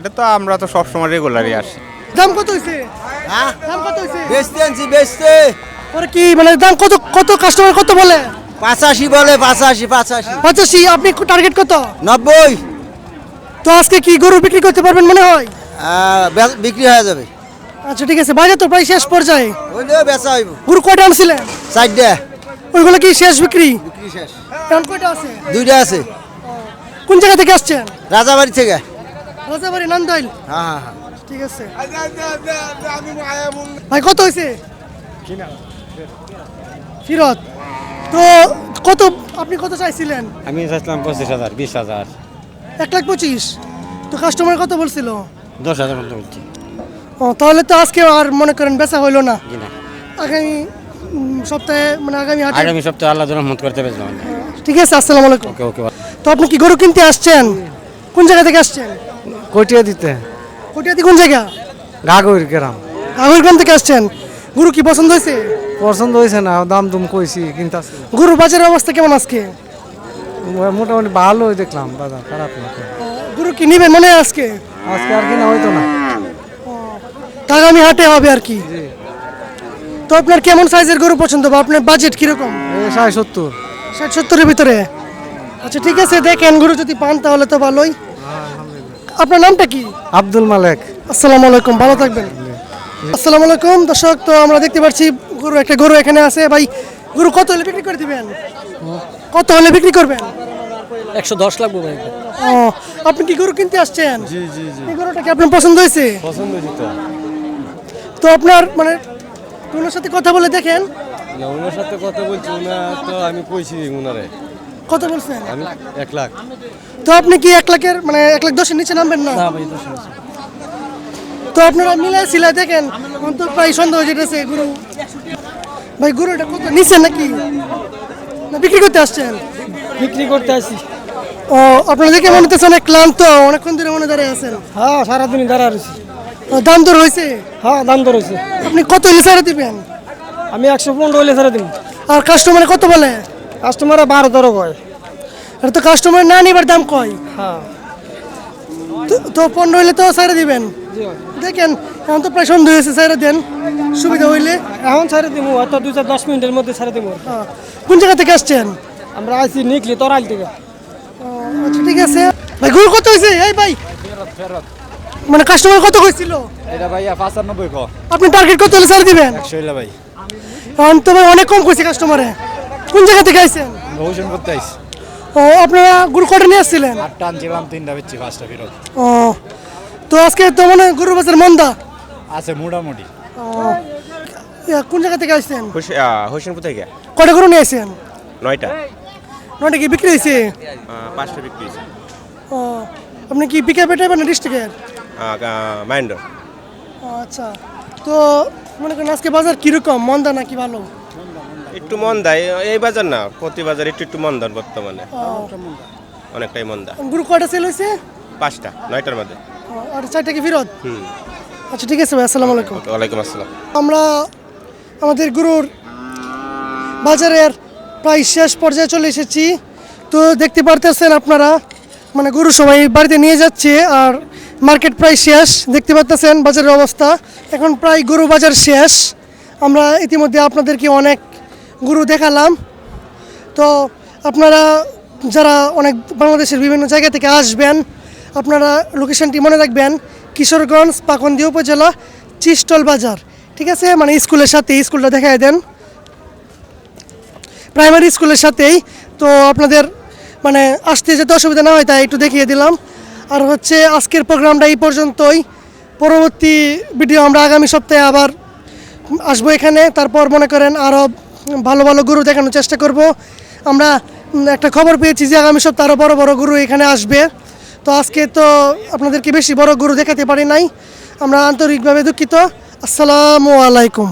এটা তো আমরা তো সবসময় রেগুলারই আসি। দাম কত হইছে? হ্যাঁ? দাম কত হইছে? বেচতে আনছি বেচতে। পরে কি মানে দাম কত কত কাস্টমার কত বলে? পাঁচাশি বলে পাঁচাশি পাঁচাশি। পঁচাশি আপনি টার্গেট কত? নব্বই। তো আজকে কি গরু বিক্রি করতে পারবেন মনে হয়? আহ, বে- বিক্রি হয়ে যাবে। আচ্ছা ঠিক আছে বাজার তো প্রায় শেষ পর্যায়ে। ওইলেও বেচা হইব। গরু কয়টা আনছিলেন? চারটে। ওইগুলো কি শেষ বিক্রি? বিক্রি শেষ। এখন কয়টা আছে? দুইটা আছে। কোন জায়গা থেকে আসছেন? রাজাবাড়ি থেকে। রাজাবাড়ি নান্দাইল। হ্যাঁ হ্যাঁ হ্যাঁ। ঠিক আছে। ভাই কত হয়েছে? ফিরত। তো কত আপনি কত চাইছিলেন? আমি চাইছিলাম পঁচিশ হাজার বিশ হাজার। এক লাখ পঁচিশ। তো কাস্টমার কত বলছিল? দশ হাজার মতো বলছি। ও তাহলে তো আজকে আর মনে করেন বেচা হইল না। আগামী সপ্তাহে মানে আগামী হাটে আগামী সপ্তাহে আল্লাহ রহমত করতে পেরেছিলাম ঠিক আছে আসসালামু আলাইকুম। ওকে ওকে। তো আপনি কি গরু কিনতে আসছেন? কোন জায়গা থেকে আসছেন? কটিয়া দিতে। কোটিয়াদি কোন জায়গা? গাগর গ্রাম। আগরগ্রাম থেকে আসছেন। গরু কি পছন্দ হয়েছে? পছন্দ হয়েছে না দাম দুম কইছি কিন্তু গরুর বাজারের অবস্থা কেমন আজকে? মোটামুটি ভালোই দেখলাম বাজার খারাপ না। গরু কি নিবেন মনে আজকে? আজকে আর কিনা হইতো না। আগামী হাটে হবে আর কি। তো আপনার কেমন সাইজের গরু পছন্দ বা আপনার বাজেট কীরকম? সাড়ে সত্তর। ষাট সত্তরের ভিতরে। আচ্ছা ঠিক আছে দেখেন গরু যদি পান তাহলে তো ভালোই। আপনার নামটা কি? আব্দুল মালেক। আসসালামু আলাইকুম ভালো থাকবেন। আসসালামু আলাইকুম দর্শক তো আমরা দেখতে পাচ্ছি গরু একটা গরু এখানে আছে। ভাই গরু কত হলে বিক্রি করে দিবেন? কত হলে বিক্রি করবেন? একশো দশ লাগবো ভাই। ও আপনি কি গরু কিনতে আসছেন? জি জি জি। এই গরুটা কি আপনার পছন্দ হয়েছে? পছন্দ হয়েছে তো। তো আপনার মানে ওনার সাথে কথা বলে দেখেন। না ওনার সাথে কথা বলছি ওনার তো আমি কইছি ওনারে কত বলছেন? আমি এক লাখ। তো আপনি কি এক লাখের মানে এক লাখ দশের নিচে নামবেন না? তো আপনারা মিলাই সিলাই দেখেন আমার তো প্রায় সন্দেহ যেতেছে গুরু। ভাই গুরু এটা কত নিচে নাকি? না বিক্রি করতে আসছেন? বিক্রি করতে আসি। ও আপনারা দেখে মনে হচ্ছে অনেক ক্লান্ত অনেকক্ষণ ধরে মনে দাঁড়িয়ে আছেন। হ্যাঁ সারাদিন দাঁড়া রয়েছি। দাম দর হয়েছে? হ্যাঁ দাম দর হয়েছে। আপনি কত লিসারে দিবেন? আমি একশো পনেরো হলে ছেড়ে দিব। আর কাস্টমারে কত বলে? কাস্টমারে বারো তেরো কয়। আর তো কাস্টমার না নিবার দাম কয়। হ্যাঁ। তো- তো পনেরো হইলে তো সাইরে দিবেন। দেখেন এখন তো প্রায় সন্ধ্যা হয়েছে সাইরে দেন। সুবিধা হইলে। এখন ছেড়ে দিব হয়তো দুই চার দশ মিনিটের মধ্যে ছেড়ে দিব হ্যাঁ। কোন জায়গা থেকে আসছেন? আমরা আইসি নিকলি তরাইল থেকে। আচ্ছা ঠিক আছে। ভাই গরু কত হয়েছে? এই ভাই। মানে কাস্টমার কত কইছিল? এটা ভাইয়া পাঁচানব্বই ক। আপনি টার্গেট কত হলে ছাড় দিবেন? শৈলা ভাই। এখন তো ভাই অনেক কম কইছে কাস্টমারে। কোন জায়গা থেকে আইছেন? বহুজন করতে আইস ও আপনারা গরু কটা নিয়ে আসছিলেন? আটটা আনছিলাম তিনটা বেচছি পাঁচটা ফেরত। ও তো আজকে তো মানে গরু বাজার মন্দা? আছে মোটামুটি। ও ইয়া, কোন জায়গা থেকে আসছেন হোসেনপুর থেকে। কটা গরু নিয়ে আসছেন নয়টা। নয়টা কি বিক্রি হয়েছে আহ, পাঁচটা বিক্রি হয়েছে ও আপনি কি পিকে পেটে না ডিস্ট্রিক্টের? মাইন্ডর। আচ্ছা। তো মনে করেন আজকে বাজার কীরকম মন্দা নাকি ভালো? একটু মন্দা এই- এই বাজার না প্রতি বাজার একটু একটু মন্দার বর্তমানে। অনেকটাই মন্দা গরু কয়টা সেল হয়েছে? পাঁচটা নয়টার মধ্যে। আর চারটা কি ফেরত? হুম। আচ্ছা ঠিক আছে ভাই আসসালামু আলাইকুম। ওয়ালাইকুম আসসালাম। আমরা আমাদের গরুর বাজারের প্রায় শেষ পর্যায়ে চলে এসেছি। তো দেখতে পারতেছেন আপনারা মানে গরু সবাই বাড়িতে নিয়ে যাচ্ছে আর মার্কেট প্রায় শেষ। দেখতে পারতেছেন বাজারের অবস্থা। এখন প্রায় গরু বাজার শেষ। আমরা ইতিমধ্যে আপনাদেরকে অনেক গরু দেখালাম। তো আপনারা যারা অনেক বাংলাদেশের বিভিন্ন জায়গা থেকে আসবেন, আপনারা লোকেশনটি মনে রাখবেন, কিশোরগঞ্জ পাকন্দি উপজেলা, চিস্টল বাজার। ঠিক আছে? মানে স্কুলের সাথে স্কুলটা দেখায় দেন। প্রাইমারি স্কুলের সাথেই। তো আপনাদের মানে আসতে যেতে অসুবিধা না হয়, তাই একটু দেখিয়ে দিলাম। আর হচ্ছে আজকের প্রোগ্রামটা এই পর্যন্তই। পরবর্তী ভিডিও আমরা আগামী সপ্তাহে আবার আসব এখানে। তারপর মনে করেন আরও ভালো ভালো গুরু দেখানোর চেষ্টা করব। আমরা একটা খবর পেয়েছি যে আগামী সপ্তাহ বড় বড় গুরু এখানে আসবে। তো আজকে তো আপনাদেরকে বেশি বড় গুরু দেখাতে পারি নাই। আমরা আন্তরিকভাবে দুঃখিত। আসসালামু আলাইকুম।